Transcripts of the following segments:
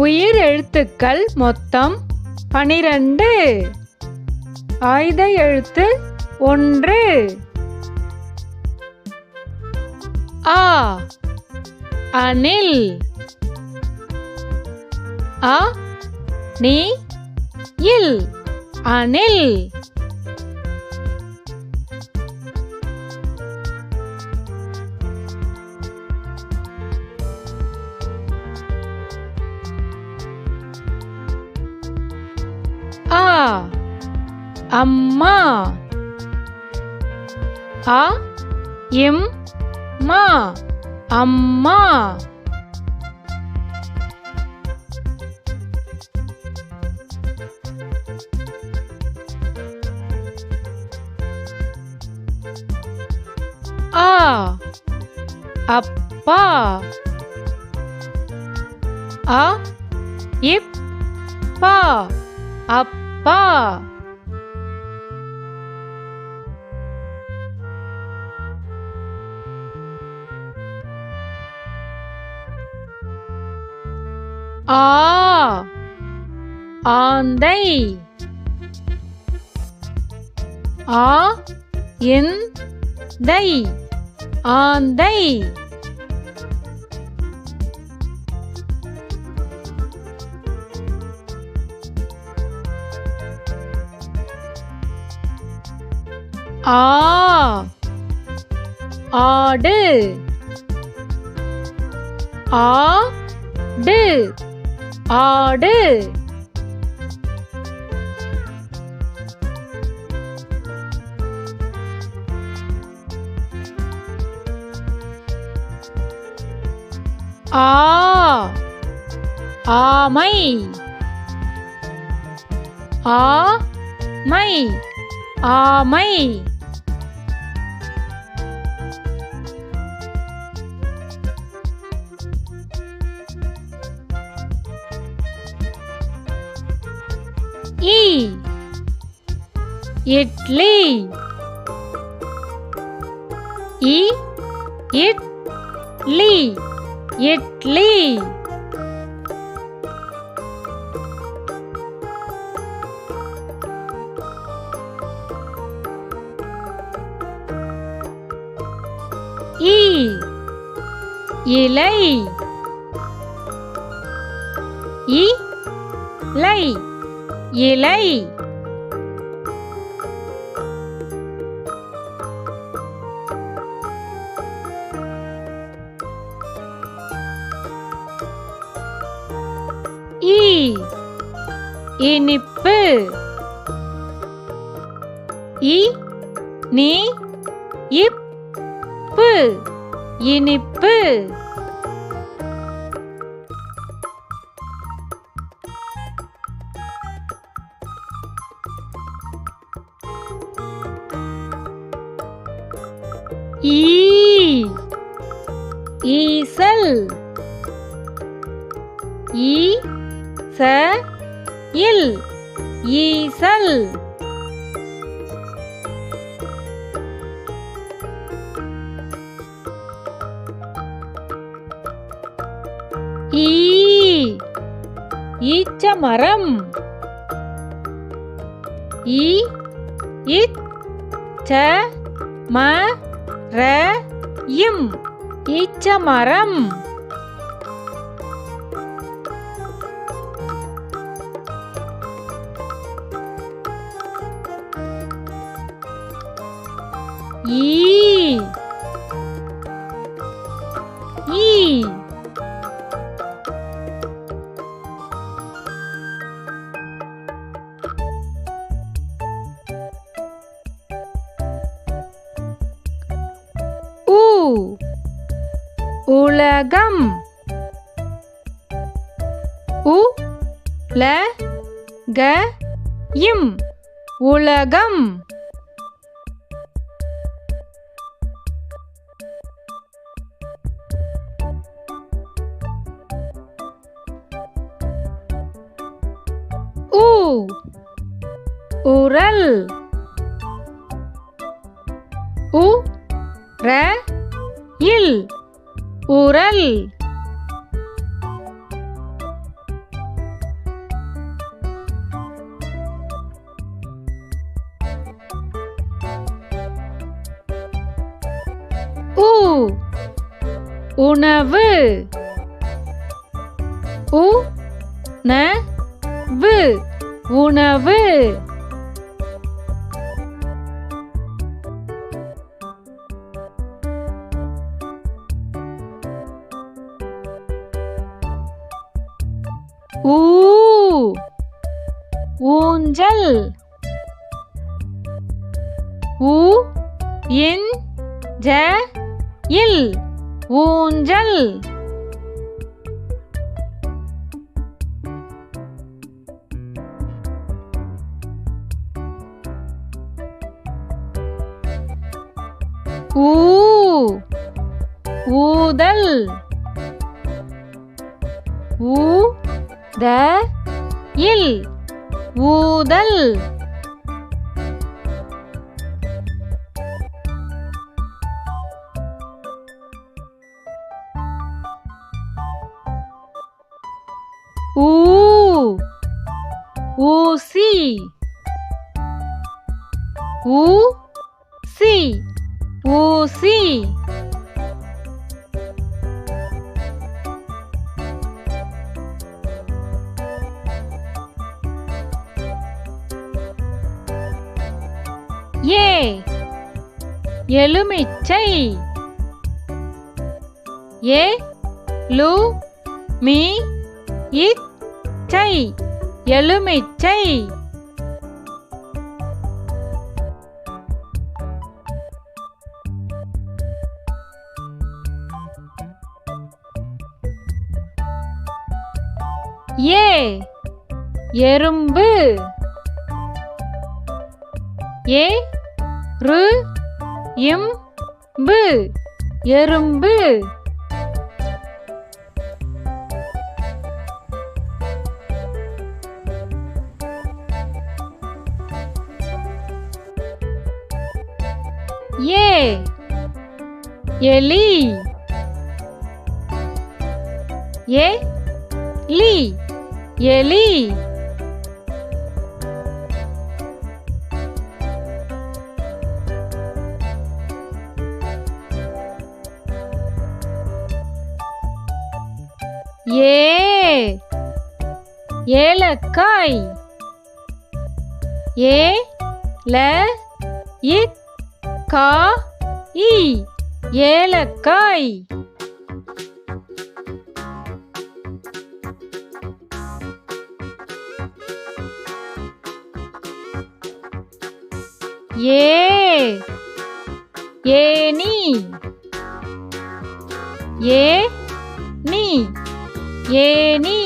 உயிர் எழுத்துக்கள் மொத்தம் பனிரெண்டு. ஆயுத எழுத்து ஒன்று. ஆ. அனில் அ. நீ. இல். அனில் அம்மா அ இம் மா அம்மா ஆ அப்பா அ இப் பா அப்பா ஆ ஆந்தை. ஆ என் தை ஆந்தை. ஆ ஆடு. ஆ டு. ஆடு. ஆ. ஆமை. ஆ. மை. ஆமை. இட்லி. இ இட்லி. இட்லி. இ இலை. இலை இலை. ஈ இனிப்பு. இ. நீ. இப்பு. இனிப்பு. ஈ. ஈசல். ஈ. ச இல் ஈசல். ஈ ஈச்ச மரம் ஈ இச்ச ம ர இம் ஈச்ச மரம் உலகம் உ ல க இம். உலகம். ஊ உரல். உ ர இல். உரல் உ உணவு. உ. ந. உணவு. ஊஞ்சல். ஊ இன் ஜ இல் ஊஞ்சல். ஊ ஊதல். ஊ த இல். ஊதல். ஊ. ஊசி. ஊ. சி. ஊசி. எலுமிச்சை ஏ லு மீ இச்சை. எலுமிச்சை ஏ எறும்பு. ஏ ரு எம்பு எறும்பு. ஏ எலி. ஏ லி எலி. ஏ. ஏலக்காய். ஏ. ல. இ. கா. இ. ஏலக்காய். ஏ. ஏனி ஏ. நீ. ஏனி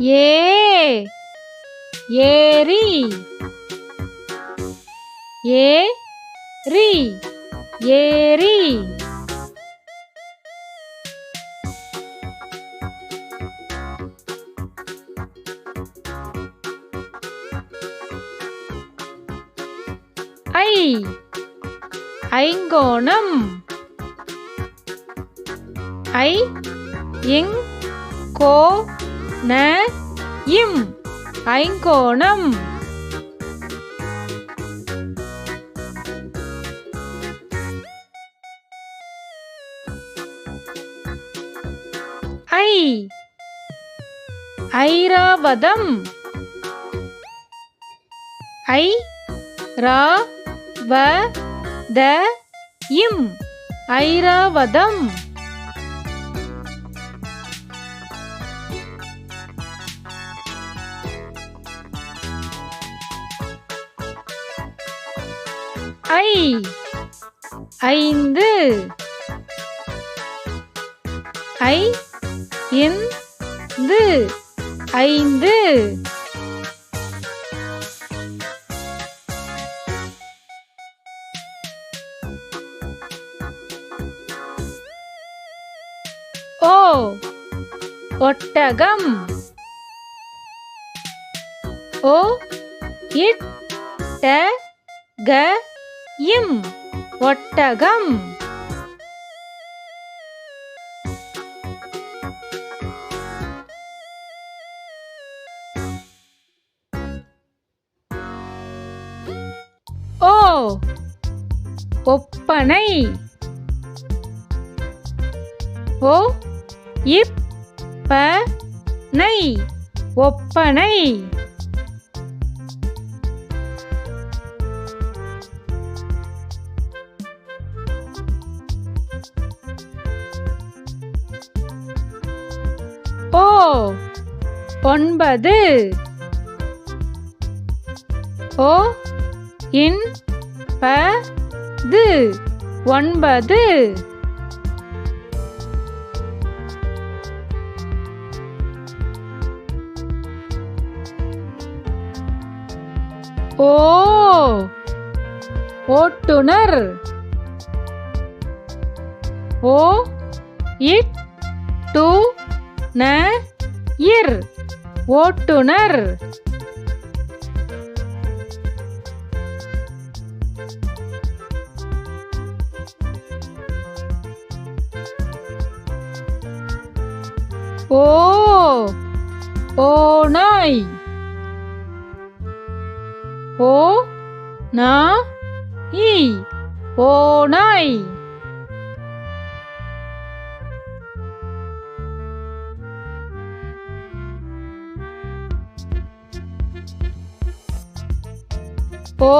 ஏ ஏரி ஏ ரி ஏரி ஐங்கோணம். ஐ இங் கோ ந இம் ஐங்கோணம். ஐ ஐராவதம். ஐ ரா வ த இம் ஐராவதம். ஐ ஐந்து. ஐ இந்து ஐந்து. ஓ ஒட்டகம். ஓ இட் ட க இம் ஒட்டகம். ஓ ஒப்பனை. ஓ இப் ஒப்பனை. ஓ ஒன்பது. ஓ இன் ப து ஒன்பது. ஓ ஓட்டுனர். ஓ இட் டு ந இர் ஓட்டுனர். ஓ ஓ நாய் ஓ நா இ ஓநாய் ஓ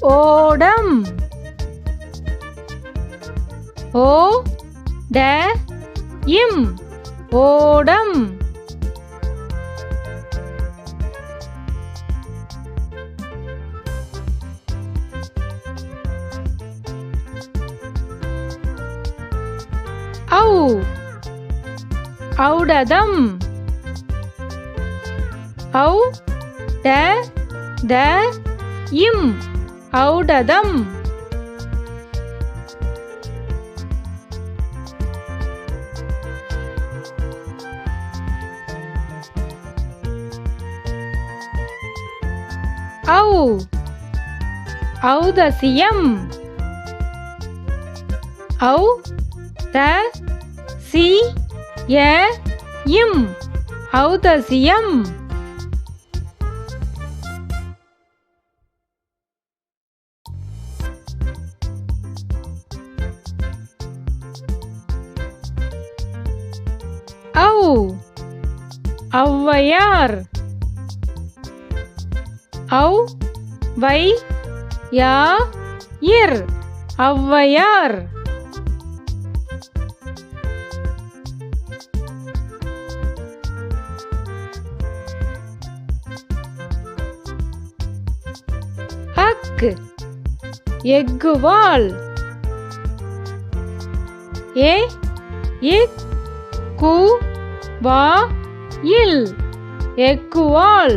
ஓடம். ஓ ட இம் ஓடம். ஔ. ஔடதம். ஔ ட த இம். ஔடதம். ஔ. ஔதசியம். ஔ த சி எ இம். ஔதசியம் ஔ ஔவையார் ஔ வை. யா. இர். ஔவையார் எக்குவால் ஏ இக் கு வா இல் எக்குவால்